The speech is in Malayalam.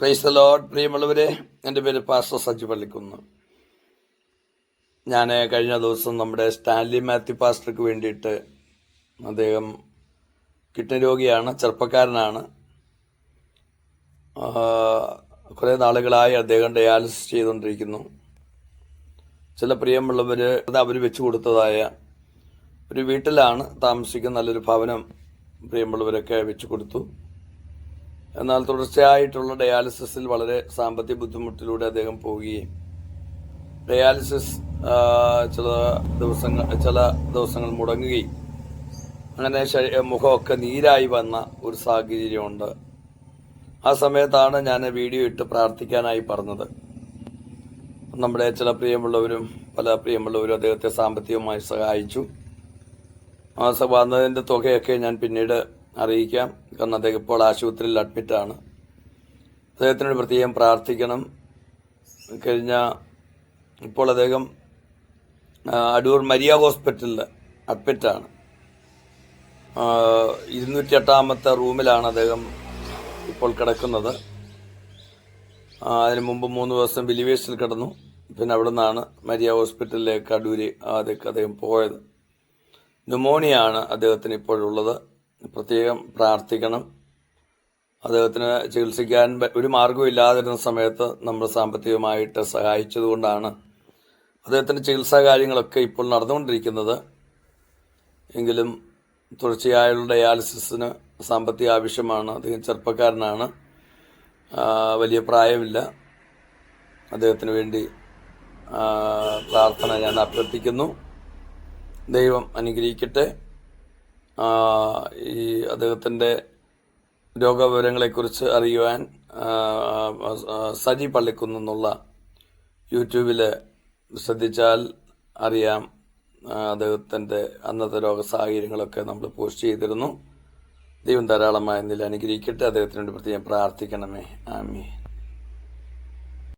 പ്രൈസ് ലോഡ് പ്രിയമുള്ളവരെ എന്റെ പേര് പാസ്റ്റർ സജി പള്ളിക്കുന്ന്. ഞാൻ കഴിഞ്ഞ ദിവസം നമ്മുടെ സ്റ്റാൻലി മാത്യു പാസ്റ്റർക്ക് വേണ്ടിയിട്ട് അദ്ദേഹം കിഡ്നി രോഗിയാണ് ചെറുപ്പക്കാരനാണ് കുറേ നാളുകളായി അദ്ദേഹം ഡയാലിസിസ് ചെയ്തുകൊണ്ടിരിക്കുന്നു. ചില പ്രിയമുള്ളവർ അത് അവർ വെച്ചു കൊടുത്തതായ ഒരു വീട്ടിലാണ് താമസിക്കുന്ന നല്ലൊരു ഭവനം പ്രിയമുള്ളവരൊക്കെ വെച്ചു കൊടുത്തു. എന്നാൽ തുടർച്ചയായിട്ടുള്ള ഡയാലിസിസിൽ വളരെ സാമ്പത്തിക ബുദ്ധിമുട്ടിലൂടെ അദ്ദേഹം പോവുകയും ഡയാലിസിസ് ചില ദിവസങ്ങൾ ചില ദിവസങ്ങൾ മുടങ്ങുകയും അങ്ങനെ മുഖമൊക്കെ നീരായി വന്ന ഒരു സാഹചര്യമുണ്ട്. ആ സമയത്താണ് ഞാൻ വീഡിയോ ഇട്ട് പ്രാർത്ഥിക്കാനായി പറഞ്ഞത്. നമ്മുടെ ചില പ്രിയമുള്ളവരും പല പ്രിയമുള്ളവരും അദ്ദേഹത്തെ സാമ്പത്തികമായി സഹായിച്ചു. ആ വന്നതിന്റെ തുകയൊക്കെ ഞാൻ പിന്നീട് അറിയിക്കാം. കാരണം അദ്ദേഹം ഇപ്പോൾ ആശുപത്രിയിൽ അഡ്മിറ്റാണ് അദ്ദേഹത്തിനോട് പ്രത്യേകം പ്രാർത്ഥിക്കണം. കഴിഞ്ഞ ഇപ്പോൾ അദ്ദേഹം അടൂർ മരിയ ഹോസ്പിറ്റലിൽ അഡ്മിറ്റാണ് ഇരുന്നൂറ്റി എട്ടാമത്തെ റൂമിലാണ് അദ്ദേഹം ഇപ്പോൾ കിടക്കുന്നത്. അതിന് മുമ്പ് മൂന്ന് ദിവസം വിലിവേഴ്സിൽ കിടന്നു. പിന്നെ അവിടെ നിന്നാണ് മരിയ ഹോസ്പിറ്റലിലേക്ക് അടൂര് അദ്ദേഹം പോയത്. ന്യൂമോണിയാണ് അദ്ദേഹത്തിന് ഇപ്പോഴുള്ളത് പ്രത്യേകം പ്രാർത്ഥിക്കണം. അദ്ദേഹത്തിന് ചികിത്സിക്കാൻ ഒരു മാർഗവും ഇല്ലാതിരുന്ന സമയത്ത് നമ്മൾ സാമ്പത്തികമായിട്ട് സഹായിച്ചതുകൊണ്ടാണ് അദ്ദേഹത്തിന്റെ ചികിത്സാ കാര്യങ്ങളൊക്കെ ഇപ്പോൾ നടന്നുകൊണ്ടിരിക്കുന്നത്. എങ്കിലും തുടർച്ചയായുള്ള ഡയാലിസിസിന് സാമ്പത്തിക ആവശ്യമാണ്. അദ്ദേഹം ചെറുപ്പക്കാരനാണ്. വലിയ പ്രായമില്ല. അദ്ദേഹത്തിന് വേണ്ടി പ്രാർത്ഥന ഞാൻ അഭ്യർത്ഥിക്കുന്നു. ദൈവം അനുഗ്രഹിക്കട്ടെ. ഈ അദ്ദേഹത്തിന്റെ രോഗവിവരങ്ങളെക്കുറിച്ച് അറിയുവാൻ സജി പള്ളിക്കുന്ന് സജി പള്ളിക്കുന്നുള്ള യൂട്യൂബിൽ ശ്രദ്ധിച്ചാൽ അറിയാം അദ്ദേഹത്തിന്റെ അന്നത്തെ രോഗ സാഹചര്യങ്ങളൊക്കെ നമ്മൾ പോസ്റ്റ് ചെയ്തിരുന്നു. ദൈവം ധാരാളമായ നില അനുഗ്രഹിക്കട്ടെ. അദ്ദേഹത്തിന് വേണ്ടി പ്രത്യേകം പ്രാർത്ഥിക്കണമേ. ആമേ